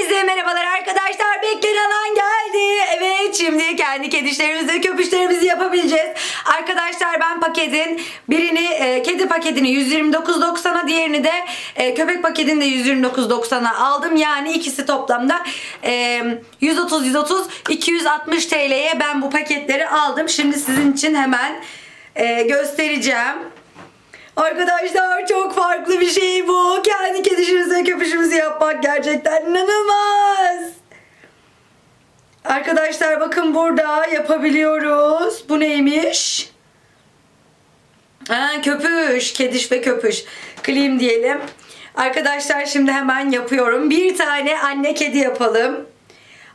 Hepinize merhabalar arkadaşlar. Beklenen an geldi. Evet şimdi kendi kedişlerimizle köpüşlerimizi yapabileceğiz. Arkadaşlar ben paketin birini e, kedi paketini 129.90'a diğerini de e, köpek paketini de 129.90'a aldım. Yani ikisi toplamda e, 130 130 260 TL'ye ben bu paketleri aldım. Şimdi sizin için hemen e, göstereceğim. Arkadaşlar çok farklı bir şey bu. Kendi kedişimize köpüşümüzü yapmak gerçekten inanılmaz. Arkadaşlar bakın burada yapabiliyoruz. Bu neymiş? Ha, köpüş. Kediş ve köpüş. Klim diyelim. Arkadaşlar şimdi hemen yapıyorum. Bir tane anne kedi yapalım.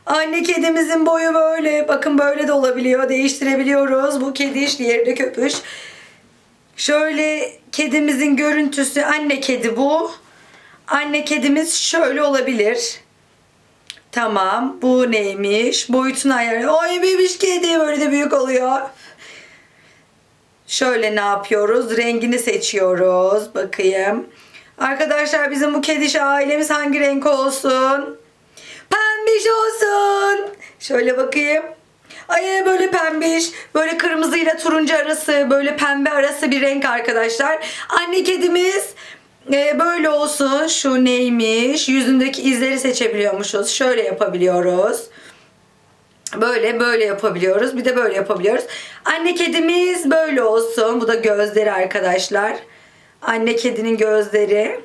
Anne kedimizin boyu böyle. Bakın böyle de olabiliyor. Değiştirebiliyoruz. Bu kediş, diğeri de köpüş. Şöyle kedimizin görüntüsü anne kedi bu. Anne kedimiz şöyle olabilir. Tamam. Bu neymiş? Boyutunu ayar. Oy bebiş kedi böyle de büyük oluyor. Şöyle ne yapıyoruz? Rengini seçiyoruz. Bakayım. Arkadaşlar bizim bu kediş ailemiz hangi renk olsun? Pembiş olsun. Şöyle bakayım. Ay böyle pembiş, böyle kırmızıyla turuncu arası, böyle pembe arası bir renk arkadaşlar. Anne kedimiz e, böyle olsun. Şu neymiş? Yüzündeki izleri seçebiliyormuşuz. Şöyle yapabiliyoruz. Böyle böyle yapabiliyoruz. Bir de böyle yapabiliyoruz. Anne kedimiz böyle olsun. Bu da gözleri arkadaşlar. Anne kedinin gözleri.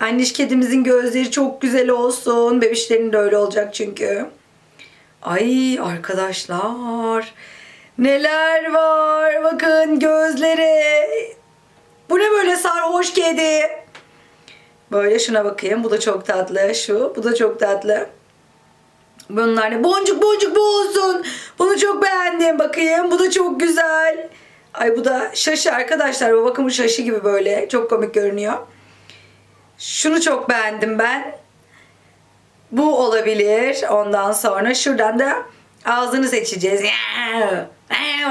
Anneş kedimizin gözleri çok güzel olsun. Bebişlerin de öyle olacak çünkü. Ay arkadaşlar. Neler var. Bakın gözleri. Bu ne böyle sarhoş kedi. Böyle şuna bakayım. Bu da çok tatlı. Şu. Bu da çok tatlı. Bunlar ne? Boncuk boncuk bu olsun. Bunu çok beğendim. Bakayım. Bu da çok güzel. Ay bu da şaşı arkadaşlar. Bu bakın bu şaşı gibi böyle. Çok komik görünüyor. Şunu çok beğendim ben. Bu olabilir. Ondan sonra şuradan da ağzını seçeceğiz.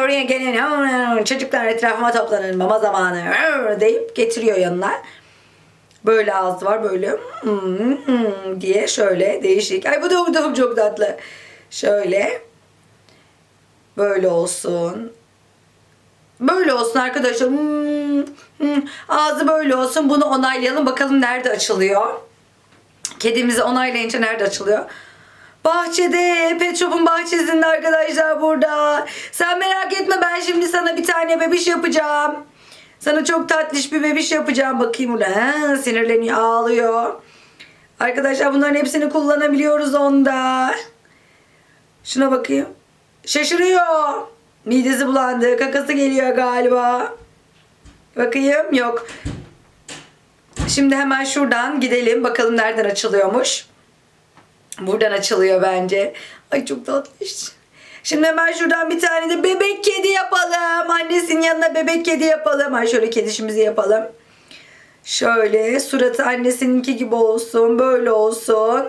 Oraya gelin. Çocuklar etrafıma toplanın. Mama zamanı. deyip getiriyor yanına. Böyle ağzı var böyle hmm, hmm diye şöyle değişik. Ay bu da bu da çok tatlı. Şöyle böyle olsun. Böyle olsun arkadaşlar. Hmm. Ağzı böyle olsun. Bunu onaylayalım. Bakalım nerede açılıyor. Kedimizi onaylayınca nerede açılıyor? Bahçede, Pet Shop'un bahçesinde arkadaşlar burada. Sen merak etme ben şimdi sana bir tane bebiş yapacağım. Sana çok tatlış bir bebiş yapacağım. Bakayım burada. Ha, sinirleniyor, ağlıyor. Arkadaşlar bunların hepsini kullanabiliyoruz onda. Şuna bakayım. Şaşırıyor. Midesi bulandı. Kakası geliyor galiba. Bakayım. Yok. Şimdi hemen şuradan gidelim. Bakalım nereden açılıyormuş. Buradan açılıyor bence. Ay çok tatlış. Şimdi hemen şuradan bir tane de bebek kedi yapalım. Annesinin yanına bebek kedi yapalım. Ay şöyle kedişimizi yapalım. Şöyle suratı annesininki gibi olsun. Böyle olsun.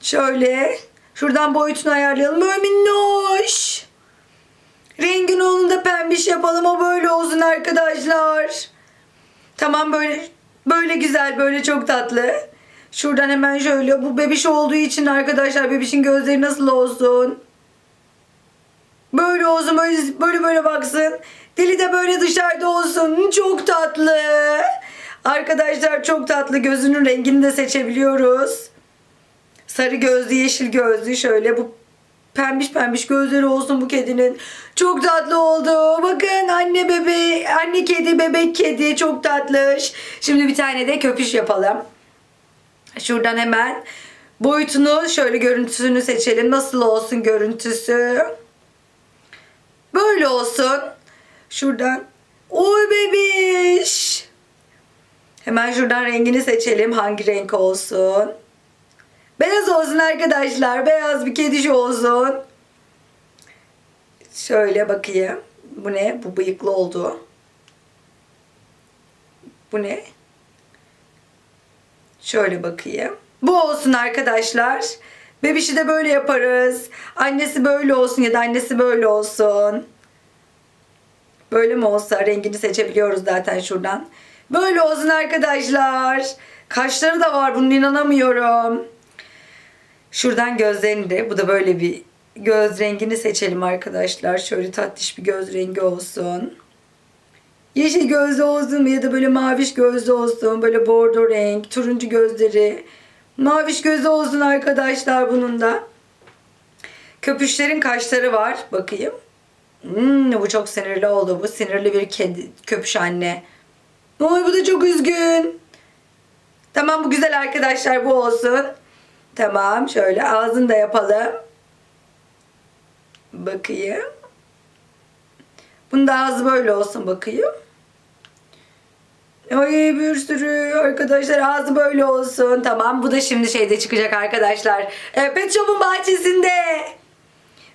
Şöyle. Şuradan boyutunu ayarlayalım. Böyle minnoş. Rengini onu da pembiş yapalım. O böyle olsun arkadaşlar. Tamam böyle böyle güzel böyle çok tatlı. Şuradan hemen şöyle bu bebiş olduğu için arkadaşlar bebişin gözleri nasıl olsun? Böyle olsun böyle böyle, böyle baksın. Dili de böyle dışarıda olsun. Çok tatlı. Arkadaşlar çok tatlı. Gözünün rengini de seçebiliyoruz. Sarı gözlü, yeşil gözlü şöyle bu pembiş pembiş gözleri olsun bu kedinin. Çok tatlı oldu. Bakın anne bebe, anne kedi, bebek kedi çok tatlış. Şimdi bir tane de köpüş yapalım. Şuradan hemen boyutunu şöyle görüntüsünü seçelim. Nasıl olsun görüntüsü? Böyle olsun. Şuradan. Oy bebiş. Hemen şuradan rengini seçelim. Hangi renk olsun? Beyaz olsun arkadaşlar. Beyaz bir kediş olsun. Şöyle bakayım. Bu ne? Bu bıyıklı oldu. Bu ne? Şöyle bakayım. Bu olsun arkadaşlar. Bebişi de böyle yaparız. Annesi böyle olsun ya da annesi böyle olsun. Böyle mi olsa rengini seçebiliyoruz zaten şuradan. Böyle olsun arkadaşlar. Kaşları da var bunun inanamıyorum. Şuradan gözlerini de bu da böyle bir göz rengini seçelim arkadaşlar. Şöyle tatlış bir göz rengi olsun. Yeşil gözlü olsun ya da böyle maviş gözlü olsun. Böyle bordo renk, turuncu gözleri. Maviş gözü olsun arkadaşlar bunun da. Köpüşlerin kaşları var. Bakayım. Hmm, bu çok sinirli oldu. Bu sinirli bir kedi, köpüş anne. Oy bu da çok üzgün. Tamam bu güzel arkadaşlar bu olsun. Tamam şöyle ağzını da yapalım. Bakayım. Bunun da ağzı böyle olsun bakayım. Ay bir sürü arkadaşlar ağzı böyle olsun. Tamam bu da şimdi şeyde çıkacak arkadaşlar. E, Pet Shop'un bahçesinde.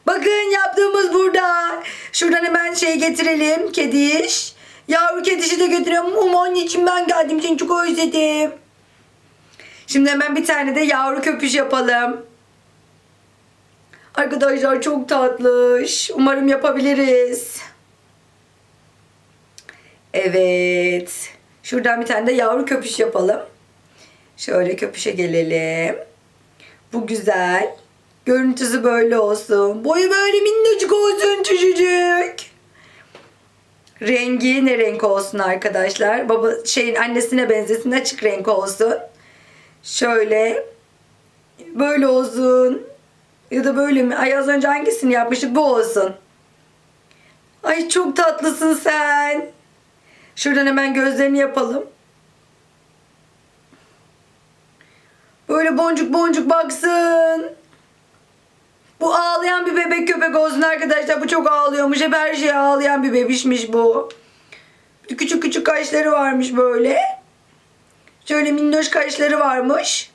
Bakın yaptığımız burada. Şuradan hemen şey getirelim. Kediş. Yavru kedişi de götürelim. Aman anneciğim ben geldim seni çok özledim. Şimdi hemen bir tane de yavru köpüş yapalım. Arkadaşlar çok tatlış. Umarım yapabiliriz. Evet. Şuradan bir tane de yavru köpüş yapalım. Şöyle köpüşe gelelim. Bu güzel. Görüntüsü böyle olsun. Boyu böyle minnacık olsun küçücük. Rengi ne renk olsun arkadaşlar? Baba şeyin annesine benzesin açık renk olsun. Şöyle böyle olsun. Ya da böyle mi? Ay az önce hangisini yapmıştık? Bu olsun. Ay çok tatlısın sen. Şuradan hemen gözlerini yapalım. Böyle boncuk boncuk baksın. Bu ağlayan bir bebek köpek olsun arkadaşlar. Bu çok ağlıyormuş. Hep her şeye ağlayan bir bebişmiş bu. Küçük küçük kaşları varmış böyle. Şöyle minnoş kaşları varmış.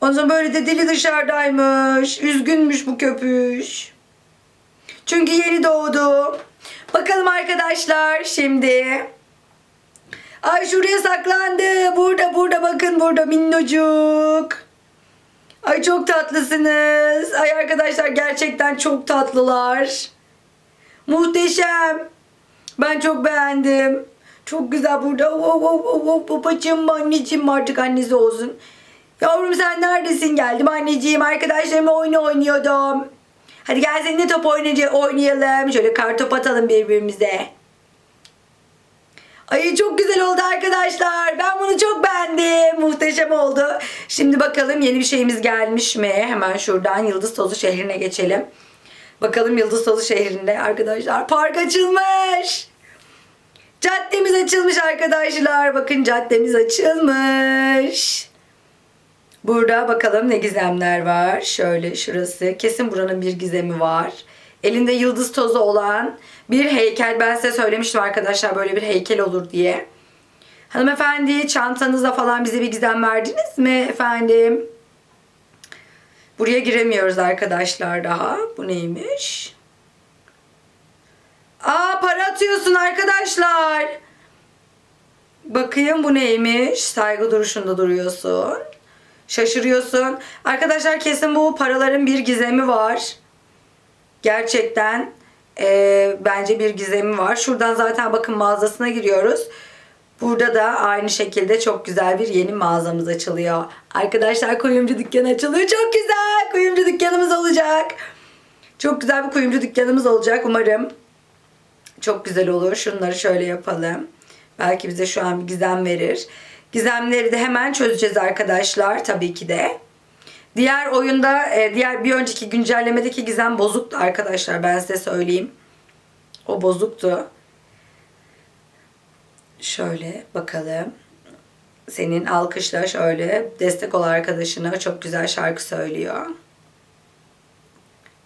Ondan sonra böyle de dili dışarıdaymış. Üzgünmüş bu köpüş. Çünkü yeni doğdu. Bakalım arkadaşlar şimdi. Ay şuraya saklandı. Burada burada bakın burada minnocuk. Ay çok tatlısınız. Ay arkadaşlar gerçekten çok tatlılar. Muhteşem. Ben çok beğendim. Çok güzel burada. Oh, oh, oh, oh, babacığım, anneciğim artık annesi olsun. Yavrum sen neredesin? Geldim anneciğim. Arkadaşlarımla oyun oynuyordum. Hadi gel seninle top oynayalım. Şöyle kartop atalım birbirimize. Ay çok güzel oldu arkadaşlar. Ben bunu çok beğendim. Muhteşem oldu. Şimdi bakalım yeni bir şeyimiz gelmiş mi? Hemen şuradan Yıldız Tozu şehrine geçelim. Bakalım Yıldız Tozu şehrinde arkadaşlar park açılmış. Caddemiz açılmış arkadaşlar. Bakın caddemiz açılmış. Burada bakalım ne gizemler var. Şöyle şurası. Kesin buranın bir gizemi var. Elinde yıldız tozu olan bir heykel. Ben size söylemiştim arkadaşlar böyle bir heykel olur diye. Hanımefendi çantanızda falan bize bir gizem verdiniz mi efendim? Buraya giremiyoruz arkadaşlar daha. Bu neymiş? Aa para atıyorsun arkadaşlar. Bakayım bu neymiş? Saygı duruşunda duruyorsun. Şaşırıyorsun. Arkadaşlar kesin bu paraların bir gizemi var. Gerçekten e, bence bir gizemi var. Şuradan zaten bakın mağazasına giriyoruz. Burada da aynı şekilde çok güzel bir yeni mağazamız açılıyor. Arkadaşlar kuyumcu dükkanı açılıyor. Çok güzel. Kuyumcu dükkanımız olacak. Çok güzel bir kuyumcu dükkanımız olacak umarım. Çok güzel olur. Şunları şöyle yapalım. Belki bize şu an bir gizem verir. Gizemleri de hemen çözeceğiz arkadaşlar tabii ki de. Diğer oyunda, e, diğer bir önceki güncellemedeki gizem bozuktu arkadaşlar. Ben size söyleyeyim. O bozuktu. Şöyle bakalım. Senin alkışla şöyle destek ol arkadaşına. Çok güzel şarkı söylüyor.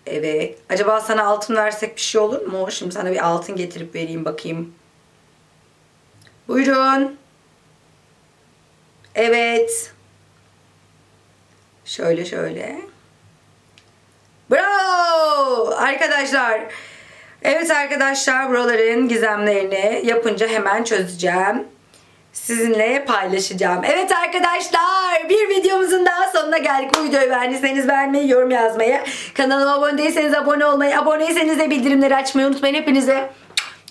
Evet. Acaba sana altın versek bir şey olur mu? Şimdi sana bir altın getirip vereyim bakayım. Buyurun. Evet. Şöyle şöyle. Bravo! Arkadaşlar. Evet arkadaşlar buraların gizemlerini yapınca hemen çözeceğim. Sizinle paylaşacağım. Evet arkadaşlar bir videomuzun daha sonuna geldik. Bu videoyu beğendiyseniz beğenmeyi, yorum yazmayı, kanalıma abone değilseniz abone olmayı, aboneyseniz de bildirimleri açmayı unutmayın. Hepinize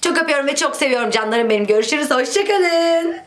çok öpüyorum ve çok seviyorum canlarım benim. Görüşürüz. Hoşçakalın.